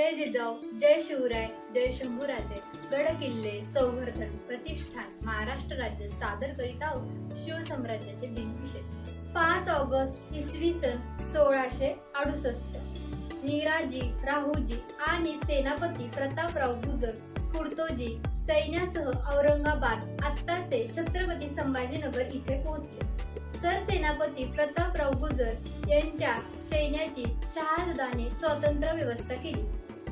जय जिजाऊ जय शिवराय जय शंभूराजे. गड किल्ले संवर्धन प्रतिष्ठान महाराष्ट्र राज्य सादर करीत आहोत शिवसाम्राज्याचे दिनविशेष पाच ऑगस्ट इसवी सन सोळाशे अडुसष्ट. निराजी राहुजी आणि सेनापती प्रतापराव गुजर कुर्तोजी सैन्यासह औरंगाबाद आत्ताचे छत्रपती संभाजीनगर इथे पोहोचले. सरसेनापती प्रतापराव गुजर यांच्या सैन्याची शहाजदाने स्वतंत्र व्यवस्था केली.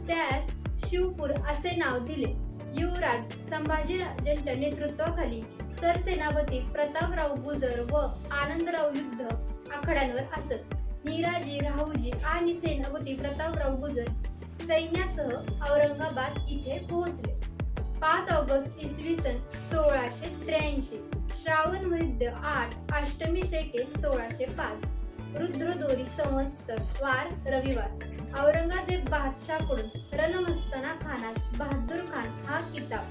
त्यास शिवपूर असे नाव दिले. युवराज संभाजीराजांच्या नेतृत्वाखाली सरसेनापती प्रतापराव गुजर व आनंदराव युद्ध आखाड्यांवर असत. निराजी राहुजी आणि सेनापती प्रतापराव गुजर सैन्यासह औरंगाबाद इथे पोहोचले. पाच ऑगस्ट इसवी सन सोळाशे त्र्याऐंशी श्रावण वैद्य आठ अष्टमी शेके सोळाशे पाच रुद्रदोरी समस्त वार रविवार. औरंगजेब बादशाहकडून रणमस्तना खानास बहादूर खान हा किताब.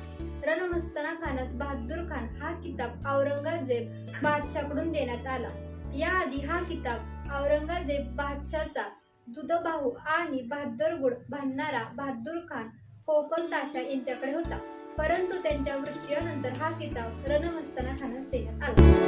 रणमस्तना खानास बहादूर खान हा किताब औरंगजेब बादशाहकडून देण्यात आला. याआधी हा किताब औरंगजेब बादशाहचा दुधबाहू आणि बहादूरगुड बांधणारा बहादूर खान कोकण ताशा यांच्याकडे होता. परंतु त्यांच्या मृत्यूनंतर हा किताब रणमस्तना खानास देण्यात आला.